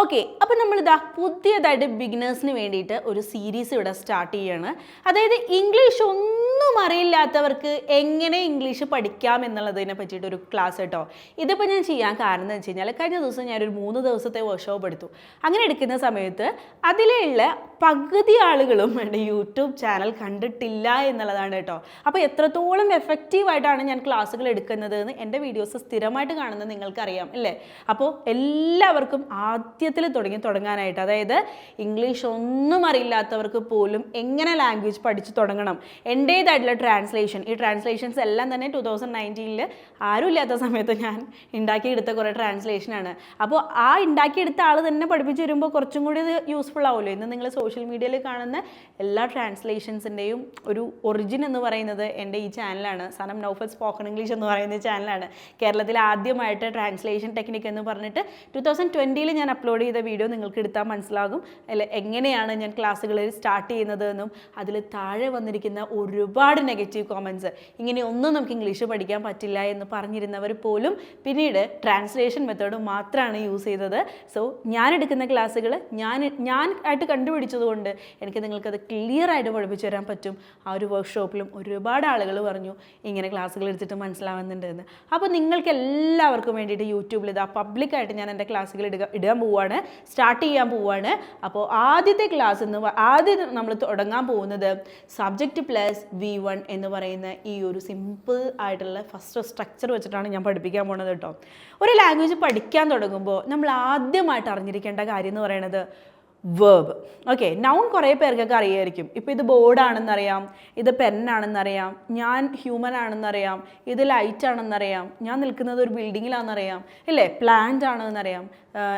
Okay അപ്പം നമ്മളിതാ പുതിയതായിട്ട് ബിഗിനേഴ്സിന് വേണ്ടിയിട്ട് ഒരു സീരീസ് ഇവിടെ സ്റ്റാർട്ട് ചെയ്യാണ്. അതായത് ഇംഗ്ലീഷ് ഒന്നും അറിയില്ലാത്തവർക്ക് എങ്ങനെ ഇംഗ്ലീഷ് പഠിക്കാം എന്നുള്ളതിനെ പറ്റിയിട്ട് ഒരു ക്ലാസ് കേട്ടോ. ഇതിപ്പോൾ ഞാൻ ചെയ്യാൻ കാരണം എന്ന് വെച്ച് കഴിഞ്ഞാൽ കഴിഞ്ഞ ദിവസം ഞാനൊരു മൂന്ന് ദിവസത്തെ വർക്ക്ഷോപ്പ് എടുത്തു. അങ്ങനെ എടുക്കുന്ന സമയത്ത് അതിലുള്ള പകുതി ആളുകളും എന്റെ യൂട്യൂബ് ചാനൽ കണ്ടിട്ടില്ല എന്നുള്ളതാണ് കേട്ടോ. അപ്പോൾ എത്രത്തോളം എഫക്റ്റീവായിട്ടാണ് ഞാൻ ക്ലാസ്സുകൾ എടുക്കുന്നത് എന്ന് എന്റെ വീഡിയോസ് സ്ഥിരമായിട്ട് കാണുന്നത് നിങ്ങൾക്കറിയാം അല്ലേ? അപ്പോൾ എല്ലാവർക്കും ആദ്യത്തിൽ തുടങ്ങി തുടങ്ങാനായിട്ട് അതായത് ഇംഗ്ലീഷ് ഒന്നും അറിയില്ലാത്തവർക്ക് പോലും എങ്ങനെ ലാംഗ്വേജ് പഠിച്ചു തുടങ്ങണം? എന്റേതായിട്ടുള്ള ട്രാൻസ്ലേഷൻ ഈ ട്രാൻസ്ലേഷൻസ് എല്ലാം തന്നെ ടു തൗസൻഡ് നയന്റീനിൽ ആരും ഇല്ലാത്ത സമയത്ത് ഞാൻ ഉണ്ടാക്കിയെടുത്ത കുറേ ട്രാൻസ്ലേഷനാണ് അപ്പോൾ ആ ഉണ്ടാക്കിയെടുത്ത ആൾ തന്നെ പഠിപ്പിച്ച് വരുമ്പോൾ കുറച്ചും കൂടി ഇത് യൂസ്ഫുൾ ആവുമല്ലോ. ഇന്ന് നിങ്ങൾ സോഷ്യൽ മീഡിയയിൽ കാണുന്ന എല്ലാ ട്രാൻസ്ലേഷൻസിന്റെയും ഒരു ഒറിജിൻ എന്ന് പറയുന്നത് എന്റെ ഈ ചാനലാണ് സനം നൗഫൽ സ്പോക്കൺ ഇംഗ്ലീഷ് എന്ന് പറയുന്ന ചാനലാണ് കേരളത്തിൽ ആദ്യമായിട്ട് ട്രാൻസ്ലേഷൻ ടെക്നിക്ക് എന്ന് പറഞ്ഞിട്ട് ടു തൗസൻഡ് ട്വന്റിയിൽ ഞാൻ അപ്ലോഡ് ചെയ്ത വീഡിയോ നിങ്ങൾക്ക് എടുത്താൽ മനസ്സിലാകും. അല്ലെ എങ്ങനെയാണ് ഞാൻ ക്ലാസ്സുകളിൽ സ്റ്റാർട്ട് ചെയ്യുന്നത് എന്നും അതിൽ താഴെ വന്നിരിക്കുന്ന ഒരുപാട് നെഗറ്റീവ് കോമൻസ് ഇങ്ങനെ ഒന്നും നമുക്ക് ഇംഗ്ലീഷ് പഠിക്കാൻ പറ്റില്ല എന്ന് പറഞ്ഞിരുന്നവർ പോലും പിന്നീട് ട്രാൻസ്ലേഷൻ മെത്തേഡ് മാത്രമാണ് യൂസ് ചെയ്തത്. സോ ഞാൻ എടുക്കുന്ന ക്ലാസ്സുകൾ ഞാൻ ഞാൻ ആയിട്ട് കണ്ടുപിടിച്ചതുകൊണ്ട് എനിക്ക് നിങ്ങൾക്കത് ക്ലിയർ ആയിട്ട് പഠിപ്പിച്ചു തരാൻ പറ്റും. ആ ഒരു വർക്ക്ഷോപ്പിലും ഒരുപാട് ആളുകൾ പറഞ്ഞു ഇങ്ങനെ ക്ലാസ്സുകൾ എടുത്തിട്ട് മനസ്സിലാവുന്നുണ്ടെന്ന്. അപ്പോൾ നിങ്ങൾക്ക് എല്ലാവർക്കും വേണ്ടിയിട്ട് യൂട്യൂബിൽ ഇതാ പബ്ലിക്കായിട്ട് ഞാൻ എന്റെ ക്ലാസ്സുകൾ ഇടുക ഇടാൻ പോവുകയാണ് സ്റ്റാർട്ട് ചെയ്യാൻ പോവുകയാണ് അപ്പോൾ ആദ്യത്തെ ക്ലാസ് എന്ന് ആദ്യം നമ്മൾ തുടങ്ങാൻ പോകുന്നത് സബ്ജക്റ്റ് പ്ലസ് വി വൺ എന്ന് പറയുന്ന ഈ ഒരു സിമ്പിൾ ആയിട്ടുള്ള ഫസ്റ്റ് സ്ട്രക്ചർ വെച്ചിട്ടാണ് ഞാൻ പഠിപ്പിക്കാൻ പോണത് കേട്ടോ ഒരു ലാംഗ്വേജ് പഠിക്കാൻ തുടങ്ങുമ്പോൾ നമ്മൾ ആദ്യമായിട്ട് അറിഞ്ഞിരിക്കേണ്ട കാര്യം എന്ന് പറയുന്നത് വേർബ് ഓക്കെ നൗൺ കുറേ പേർക്കൊക്കെ അറിയായിരിക്കും. ഇപ്പോൾ ഇത് ബോർഡാണെന്നറിയാം ഇത് പെന്നാണെന്നറിയാം ഞാൻ ഹ്യൂമൻ ആണെന്നറിയാം ഇത് ലൈറ്റ് ആണെന്നറിയാം ഞാൻ നിൽക്കുന്നത് ഒരു ബിൽഡിങ്ങിലാണെന്നറിയാം ഇല്ലേ? പ്ലാന്റ് ആണെന്നറിയാം.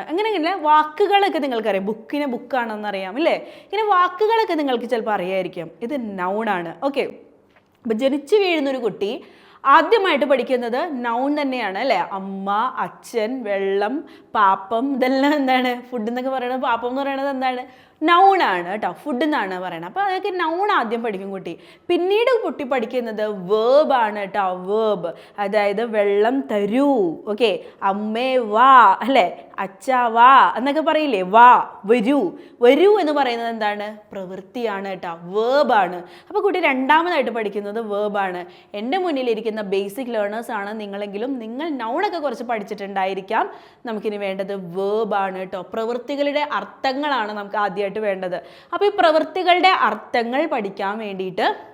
അങ്ങനെ ഇങ്ങനെ വാക്കുകളൊക്കെ നിങ്ങൾക്കറിയാം. ബുക്കിനെ ബുക്കാണെന്നറിയാം ഇല്ലേ? ഇങ്ങനെ വാക്കുകളൊക്കെ നിങ്ങൾക്ക് ചിലപ്പോൾ അറിയായിരിക്കും. ഇത് നൗണാണ് ഓക്കെ അപ്പം ജനിച്ചു വീഴുന്നൊരു കുട്ടി ആദ്യമായിട്ട് പഠിക്കുന്നത് നൗൺ തന്നെയാണ് അല്ലേ? അമ്മ അച്ഛൻ വെള്ളം പാപ്പം ഇതെല്ലാം എന്താണ്? ഫുഡ് എന്നൊക്കെ പറയുന്നത് പാപ്പം എന്ന് പറയുന്നത് എന്താണ്? നൗണാണ് കേട്ടോ ഫുഡ് എന്നാണ് പറയുന്നത് അപ്പോൾ അതൊക്കെ നൗൺ ആദ്യം പഠിക്കും കുട്ടി. പിന്നീട് കുട്ടി പഠിക്കുന്നത് വേർബ് ആണ് കേട്ടോ വേർബ് അതായത് വെള്ളം തരൂ ഓക്കെ അമ്മേ വാ അല്ലേ? അച്ഛ വാ എന്നൊക്കെ പറയില്ലേ? വാ വരൂ. വരൂ എന്ന് പറയുന്നത് എന്താണ്? പ്രവൃത്തിയാണ് കേട്ടോ വേബാണ് അപ്പോൾ കുട്ടി രണ്ടാമതായിട്ട് പഠിക്കുന്നത് വേബാണ് എന്റെ മുന്നിലിരിക്കുന്ന ബേസിക് ലേണേഴ്സ് ആണ് നിങ്ങളെങ്കിലും നിങ്ങൾ നൗണൊക്കെ കുറച്ച് പഠിച്ചിട്ടുണ്ടായിരിക്കാം. നമുക്കിനി വേണ്ടത് വേബാണ് കേട്ടോ. പ്രവൃത്തികളുടെ അർത്ഥങ്ങളാണ് നമുക്ക് ആദ്യമായിട്ട് വേണ്ടത്. അപ്പോൾ ഈ പ്രവൃത്തികളുടെ അർത്ഥങ്ങൾ പഠിക്കാൻ വേണ്ടിയിട്ട്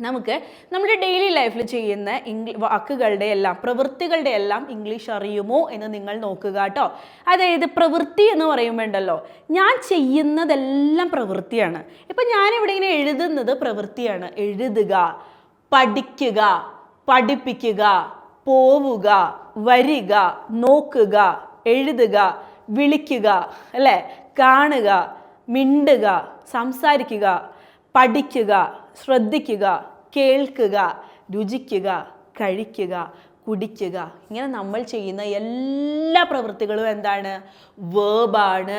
നമുക്ക് നമ്മുടെ ഡെയിലി ലൈഫിൽ ചെയ്യുന്ന ഇംഗ്ലീ വാക്കുകളുടെ എല്ലാം പ്രവൃത്തികളുടെ എല്ലാം ഇംഗ്ലീഷ് അറിയുമോ എന്ന് നിങ്ങൾ നോക്കുക കേട്ടോ. അതായത് പ്രവൃത്തി എന്ന് പറയുമ്പോണ്ടല്ലോ ഞാൻ ചെയ്യുന്നതെല്ലാം പ്രവൃത്തിയാണ്. ഇപ്പം ഞാനിവിടെ ഇങ്ങനെ എഴുതുന്നത് പ്രവൃത്തിയാണ്. എഴുതുക പഠിക്കുക പഠിപ്പിക്കുക പോവുക വരിക നോക്കുക എഴുതുക വിളിക്കുക അല്ലേ? കാണുക മിണ്ടുക സംസാരിക്കുക പഠിക്കുക ശ്രദ്ധിക്കുക കേൾക്കുക രുചിക്കുക കഴിക്കുക കുടിക്കുക. ഇങ്ങനെ നമ്മൾ ചെയ്യുന്ന എല്ലാ പ്രവൃത്തികളും എന്താണ്? വേബാണ്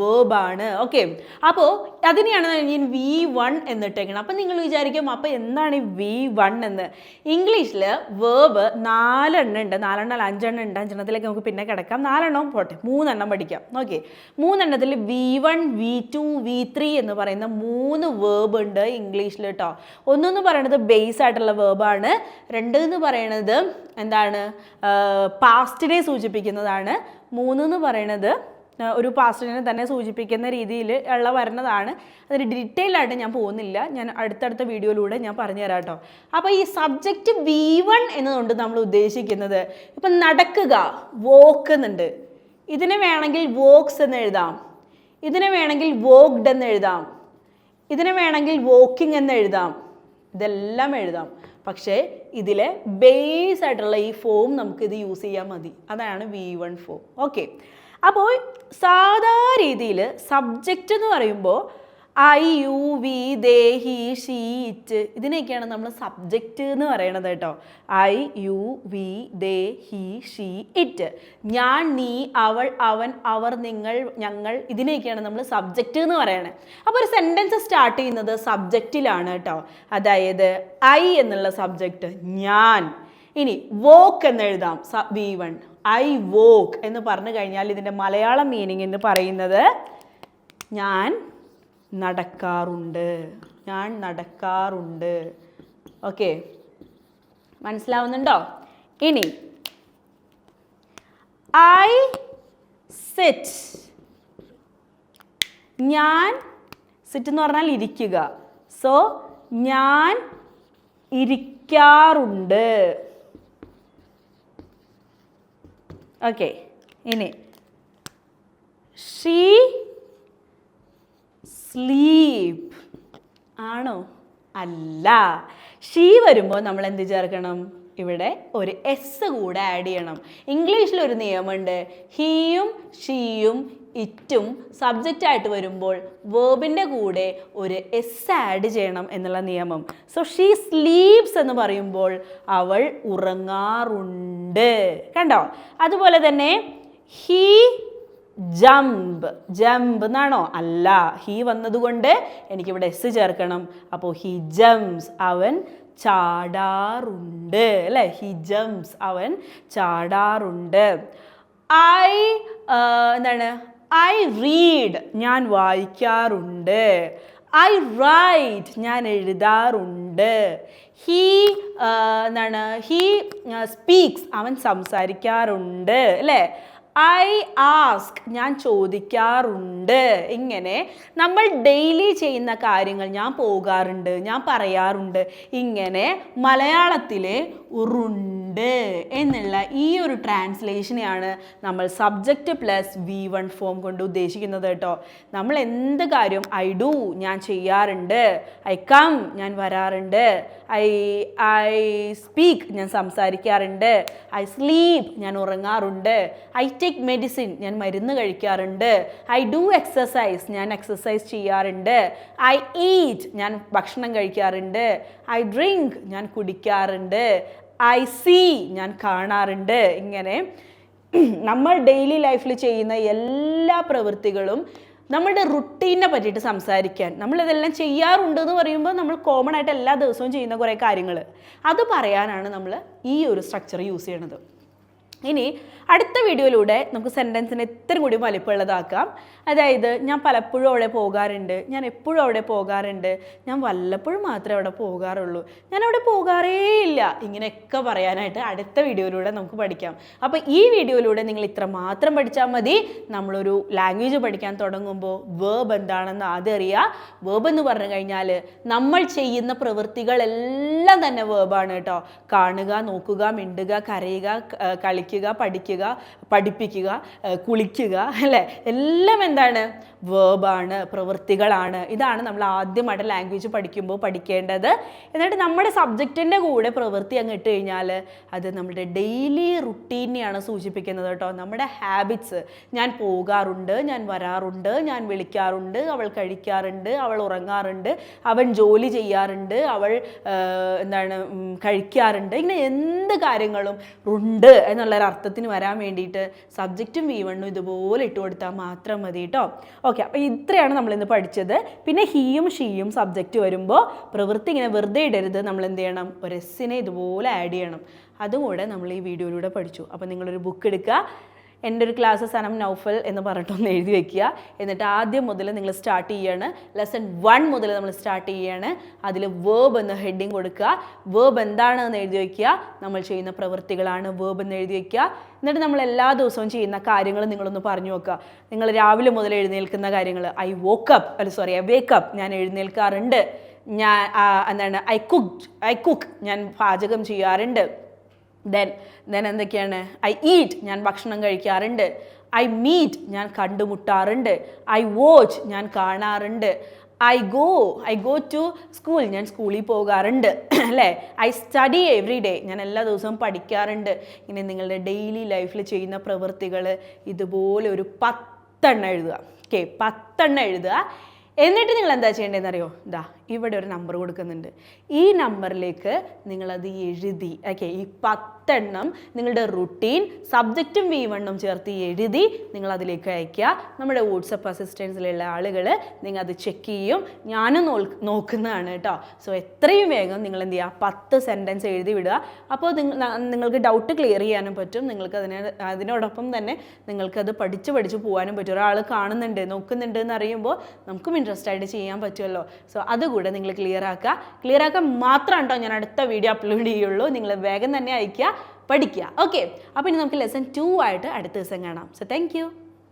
വേബാണ് ഓക്കെ അപ്പോൾ അതിനെയാണ് ഞാൻ വി വൺ എന്നിട്ടേക്കണം. അപ്പം നിങ്ങൾ വിചാരിക്കും അപ്പോൾ എന്താണ് ഈ വി വൺ എന്ന്? ഇംഗ്ലീഷിൽ വേർബ് നാലെണ്ണം ഉണ്ട്. നാലെണ്ണം അല്ല അഞ്ചെണ്ണം ഉണ്ട്. അഞ്ചെണ്ണത്തിലേക്ക് നമുക്ക് പിന്നെ കിടക്കാം. നാലെണ്ണവും പോട്ടെ. മൂന്നെണ്ണം പഠിക്കാം. Okay മൂന്നെണ്ണത്തിൽ V one V two V three എന്ന് പറയുന്ന മൂന്ന് വേർബ് ഉണ്ട് ഇംഗ്ലീഷിൽ കേട്ടോ ഒന്നെന്ന് പറയുന്നത് ബേസ് ആയിട്ടുള്ള വേർബാണ് രണ്ട് എന്ന് പറയുന്നത് എന്താണ്? പാസ്റ്റിനെ സൂചിപ്പിക്കുന്നതാണ്. മൂന്ന് എന്ന് പറയുന്നത് ഒരു പാസ്റ്റിനെ തന്നെ സൂചിപ്പിക്കുന്ന രീതിയിൽ ഉള്ള വരുന്നതാണ്. അതിന് ഡീറ്റെയിൽ ആയിട്ട് ഞാൻ പോകുന്നില്ല. ഞാൻ അടുത്തടുത്ത വീഡിയോയിലൂടെ ഞാൻ പറഞ്ഞു തരാം കേട്ടോ. അപ്പോൾ ഈ സബ്ജക്റ്റ് വി വൺ എന്നതുകൊണ്ട് നമ്മൾ ഉദ്ദേശിക്കുന്നത് ഇപ്പം നടക്കുക വോക്ക് എന്നുണ്ട്. ഇതിനെ വേണമെങ്കിൽ വോക്സ് എന്ന് എഴുതാം. ഇതിനെ വേണമെങ്കിൽ വോക്ഡ് എന്ന് എഴുതാം. ഇതിനെ വേണമെങ്കിൽ വോക്കിംഗ് എന്ന് എഴുതാം. ഇതെല്ലാം എഴുതാം. പക്ഷേ ഇതിലെ ബേസ് ആയിട്ടുള്ള ഈ ഫോം നമുക്ക് ഇത് യൂസ് ചെയ്യാൻ മതി. അതാണ് വി വൺ ഫോം ഓക്കെ അപ്പോൾ സാധാ രീതിയിൽ സബ്ജക്റ്റ് എന്ന് പറയുമ്പോൾ I you we they he she it ഇതിനെയൊക്കെയാണ് നമ്മൾ സബ്ജക്റ്റ് എന്ന് പറയണത് കേട്ടോ. I you we they he she it ഞാൻ നീ അവൾ അവൻ അവർ നിങ്ങൾ ഞങ്ങൾ ഇതിനെയൊക്കെയാണ് നമ്മൾ സബ്ജക്റ്റ് എന്ന് പറയണത് അപ്പോൾ ഒരു സെന്റൻസ് സ്റ്റാർട്ട് ചെയ്യുന്നത് സബ്ജക്റ്റിലാണ് കേട്ടോ. അതായത് ഐ എന്നുള്ള സബ്ജക്റ്റ് ഞാൻ. ഇനി വോക്ക് എന്ന് എഴുതാം. വി വൺ ഐ വോക്ക് എന്ന് പറഞ്ഞു കഴിഞ്ഞാൽ ഇതിന്റെ മലയാളം മീനിങ് എന്ന് പറയുന്നത് ഞാൻ നടക്കാറുണ്ട്. ഞാൻ നടക്കാറുണ്ട്. ഓക്കെ മനസ്സിലാവുന്നുണ്ടോ? ഇനി ഐ സെറ്റ് ഞാൻ സിറ്റ് എന്ന് പറഞ്ഞാൽ ഇരിക്കുക. സോ ഞാൻ ഇരിക്കാറുണ്ട്. ഓക്കെ ഇനി. ഷീ സ്ലീപ്പ് ആണോ? അല്ല. ഷീ വരുമ്പോൾ നമ്മൾ എന്ത് ചേർക്കണം? ഇവിടെ ഒരു എസ് കൂടെ ആഡ് ചെയ്യണം. ഇംഗ്ലീഷിൽ ഒരു നിയമമുണ്ട്. ഹീയും ഷീയും ഇറ്റും സബ്ജക്റ്റ് ആയിട്ട് വരുമ്പോൾ വേർബിന്റെ കൂടെ ഒരു എസ് ആഡ് ചെയ്യണം എന്നുള്ള നിയമം. സോ ഷീ സ്ലീപ്സ് എന്ന് പറയുമ്പോൾ അവൾ ഉറങ്ങാറുണ്ട്. കണ്ടോ? അതുപോലെ തന്നെ ഹീ ജംപ് ജംപ് എന്നാണോ? അല്ല. ഹീ വന്നതുകൊണ്ട് എനിക്കിവിടെ എസ് ചേർക്കണം. അപ്പോൾ ഹി ജംസ് അവൻ ചാടാറുണ്ട്. അല്ലേ? ഹി ജംസ് അവൻ ചാടാറുണ്ട്. ഐ എന്താണ്? ഐ റീഡ് ഞാൻ വായിക്കാറുണ്ട്. ഐ റൈറ്റ് ഞാൻ എഴുതാറുണ്ട്. ഹീ എന്താണ്? ഹീ സ്പീക്സ് അവൻ സംസാരിക്കാറുണ്ട് അല്ലേ? ഐ ആസ്ക് ഞാൻ ചോദിക്കാറുണ്ട്. ഇങ്ങനെ നമ്മൾ ഡെയിലി ചെയ്യുന്ന കാര്യങ്ങൾ ഞാൻ പോകാറുണ്ട് ഞാൻ പറയാറുണ്ട്. ഇങ്ങനെ മലയാളത്തിലെ ഉറുണ്ട്. എന്നുള്ള ഈ ഒരു ട്രാൻസ്ലേഷനെയാണ് നമ്മൾ subject plus V one form കൊണ്ട് ഉദ്ദേശിക്കുന്നത് കേട്ടോ. നമ്മൾ എന്ത് കാര്യം ഐ ഡു ഞാൻ ചെയ്യാറുണ്ട്. ഐ കം ഞാൻ വരാറുണ്ട്. ഐ ഐ സ്പീക്ക് ഞാൻ സംസാരിക്കാറുണ്ട്. ഐ സ്ലീപ്പ് ഞാൻ ഉറങ്ങാറുണ്ട്. ഐ ടേക്ക് മെഡിസിൻ ഞാൻ മരുന്ന് കഴിക്കാറുണ്ട്. ഐ ഡു എക്സസൈസ് ഞാൻ എക്സസൈസ് ചെയ്യാറുണ്ട്. ഐ ഈറ്റ് ഞാൻ ഭക്ഷണം കഴിക്കാറുണ്ട്. ഐ ഡ്രിങ്ക് ഞാൻ കുടിക്കാറുണ്ട്. ഐ സീ ഞാൻ കാണാറുണ്ട്. ഇങ്ങനെ നമ്മൾ ഡെയിലി ലൈഫിൽ ചെയ്യുന്ന എല്ലാ പ്രവൃത്തികളും നമ്മളുടെ റുട്ടീനെ പറ്റിയിട്ട് സംസാരിക്കാൻ. നമ്മളിതെല്ലാം ചെയ്യാറുണ്ട് എന്ന് പറയുമ്പോൾ നമ്മൾ കോമൺ ആയിട്ട് എല്ലാ ദിവസവും ചെയ്യുന്ന കുറേ കാര്യങ്ങൾ അത് പറയാനാണ് നമ്മൾ ഈ ഒരു സ്ട്രക്ചർ യൂസ് ചെയ്യണത്. ഇനി അടുത്ത വീഡിയോയിലൂടെ നമുക്ക് സെന്റൻസിനെ ഇത്തിരി കൂടി വലിപ്പമുള്ളതാക്കാം. അതായത് ഞാൻ പലപ്പോഴും അവിടെ പോകാറുണ്ട് ഞാൻ എപ്പോഴും അവിടെ പോകാറുണ്ട് ഞാൻ വല്ലപ്പോഴും മാത്രമേ അവിടെ പോകാറുള്ളൂ ഞാൻ അവിടെ പോകാറേ ഇല്ല ഇങ്ങനെയൊക്കെ പറയാനായിട്ട് അടുത്ത വീഡിയോയിലൂടെ നമുക്ക് പഠിക്കാം. അപ്പോൾ ഈ വീഡിയോയിലൂടെ നിങ്ങൾ ഇത്ര മാത്രം പഠിച്ചാൽ മതി. നമ്മളൊരു ലാംഗ്വേജ് പഠിക്കാൻ തുടങ്ങുമ്പോൾ വേബ് എന്താണെന്ന് ആദ്യം അറിയുക. വേബ് എന്ന് പറഞ്ഞു കഴിഞ്ഞാൽ നമ്മൾ ചെയ്യുന്ന പ്രവൃത്തികളെല്ലാം തന്നെ വേബാണ് കേട്ടോ. കാണുക നോക്കുക മിണ്ടുക കരയുക ക- കളിക്കുക പഠിക്കുക പഠിപ്പിക്കുക കുളിക്കുക അല്ലേ? എല്ലാം എന്താണ്? വേർബാണ് പ്രവൃത്തികളാണ്. ഇതാണ് നമ്മൾ ആദ്യമായിട്ട് ലാംഗ്വേജ് പഠിക്കുമ്പോൾ പഠിക്കേണ്ടത്. എന്നിട്ട് നമ്മുടെ സബ്ജക്റ്റിന്റെ കൂടെ പ്രവൃത്തി അങ്ങ് ഇട്ട് കഴിഞ്ഞാൽ അത് നമ്മുടെ ഡെയിലി റുട്ടീനെയാണ് സൂചിപ്പിക്കുന്നത് കേട്ടോ. നമ്മുടെ ഹാബിറ്റ്സ് ഞാൻ പോകാറുണ്ട് ഞാൻ വരാറുണ്ട് ഞാൻ വിളിക്കാറുണ്ട് അവൾ കഴിക്കാറുണ്ട് അവൾ ഉറങ്ങാറുണ്ട് അവൻ ജോലി ചെയ്യാറുണ്ട് അവൾ എന്താണ് കഴിക്കാറുണ്ട്. ഇങ്ങനെ എന്ത് കാര്യങ്ങളും ഉണ്ട് എന്നുള്ളൊരു അർത്ഥത്തിന് വരാൻ വേണ്ടിയിട്ട് സബ്ജക്റ്റും വി വണ്ണും ഇതുപോലെ ഇട്ട് കൊടുത്താൽ മാത്രം മതി കേട്ടോ. ഓക്കെ അപ്പോൾ ഇത്രയാണ് നമ്മളിന്ന് പഠിച്ചത്. പിന്നെ ഹീയും ഷീയും സബ്ജക്റ്റ് വരുമ്പോൾ പ്രവൃത്തി ഇങ്ങനെ വെറുതെ ഇടരുത്. നമ്മൾ എന്ത് ചെയ്യണം? ഒരു എസ്സിനെ ഇതുപോലെ ആഡ് ചെയ്യണം. അതും കൂടെ നമ്മൾ ഈ വീഡിയോയിലൂടെ പഠിച്ചു. അപ്പോൾ നിങ്ങളൊരു ബുക്ക് എടുക്കുക. എന്റെ ഒരു ക്ലാസ് സനം നൗഫൽ എന്ന് പറഞ്ഞിട്ടൊന്ന് എഴുതി വെക്കുക. എന്നിട്ട് ആദ്യം മുതൽ നിങ്ങൾ സ്റ്റാർട്ട് ചെയ്യാണ്. ലെസൺ വൺ മുതൽ നമ്മൾ സ്റ്റാർട്ട് ചെയ്യാണ്. അതിൽ വേബ് എന്ന് ഹെഡിങ് കൊടുക്കുക. വേബ് എന്താണെന്ന് എഴുതി വയ്ക്കുക നമ്മൾ ചെയ്യുന്ന പ്രവൃത്തികളാണ് വേബ് എന്ന് എഴുതി വയ്ക്കുക എന്നിട്ട് നമ്മൾ എല്ലാ ദിവസവും ചെയ്യുന്ന കാര്യങ്ങൾ നിങ്ങളൊന്ന് പറഞ്ഞു നോക്കുക. നിങ്ങൾ രാവിലെ മുതൽ എഴുന്നേൽക്കുന്ന കാര്യങ്ങൾ. ഐ വോക്കപ്പ് അല്ല സോറി ഐ വേക്കപ്പ് ഞാൻ എഴുന്നേൽക്കാറുണ്ട്. ഞാൻ എന്താണ് ഐ കുക്ക് ഐ കുക്ക് ഞാൻ പാചകം ചെയ്യാറുണ്ട്. ദെൻ ദെൻ എന്തൊക്കെയാണ്? ഐ ഈറ്റ് ഞാൻ ഭക്ഷണം കഴിക്കാറുണ്ട്. ഐ മീറ്റ് ഞാൻ കണ്ടുമുട്ടാറുണ്ട്. ഐ വാച്ച് ഞാൻ കാണാറുണ്ട്. I go I go to school ഞാൻ സ്കൂളിൽ പോകാറുണ്ട്. അല്ലേ? ഐ സ്റ്റഡി എവറി ഡേ ഞാൻ എല്ലാ ദിവസവും പഠിക്കാറുണ്ട്. ഇങ്ങനെ നിങ്ങളുടെ ഡെയിലി ലൈഫിൽ ചെയ്യുന്ന പ്രവൃത്തികൾ ഇതുപോലെ ഒരു പത്തെണ്ണം എഴുതുക. ഓക്കെ പത്തെണ്ണം എഴുതുക. എന്നിട്ട് നിങ്ങൾ എന്താ ചെയ്യേണ്ടതെന്ന് അറിയോ ഇതാ ഇവിടെ ഒരു നമ്പർ കൊടുക്കുന്നുണ്ട്. ഈ നമ്പറിലേക്ക് നിങ്ങളത് എഴുതി ഓക്കെ ഈ പത്തെണ്ണം നിങ്ങളുടെ റുട്ടീൻ സബ്ജക്റ്റും വി വണ്ണും ചേർത്ത് എഴുതി നിങ്ങൾ അതിലേക്ക് അയക്കുക നമ്മുടെ വാട്സപ്പ് അസിസ്റ്റൻസിലുള്ള ആളുകൾ നിങ്ങൾ അത് ചെക്ക് ചെയ്യും. ഞാനും നോക്കുന്നതാണ് കേട്ടോ സോ എത്രയും വേഗം നിങ്ങൾ എന്ത് ചെയ്യുക? പത്ത് സെന്റൻസ് എഴുതി വിടുക. അപ്പോൾ നിങ്ങൾക്ക് ഡൗട്ട് ക്ലിയർ ചെയ്യാനും പറ്റും. നിങ്ങൾക്ക് അതിനെ അതിനോടൊപ്പം തന്നെ നിങ്ങൾക്കത് പഠിച്ച് പഠിച്ച് പോകാനും പറ്റും. ഒരാൾ കാണുന്നുണ്ട് നോക്കുന്നുണ്ട് എന്ന് അറിയുമ്പോൾ നമുക്കും ഇൻട്രസ്റ്റ് ആയിട്ട് ചെയ്യാൻ പറ്റുമല്ലോ. സോ അതുകൂടെ നിങ്ങൾ ക്ലിയർ ആക്കുക. ക്ലിയർ ആക്കാൻ മാത്രം കേട്ടോ ഞാൻ അടുത്ത വീഡിയോ അപ്ലോഡ് ചെയ്യുള്ളൂ. നിങ്ങൾ വേഗം തന്നെ അയക്കുക പഠിക്കുക. ഓക്കെ അപ്പോൾ ഇനി നമുക്ക് ലെസൺ ടു ആയിട്ട് അടുത്ത ദിവസം കാണാം. So thank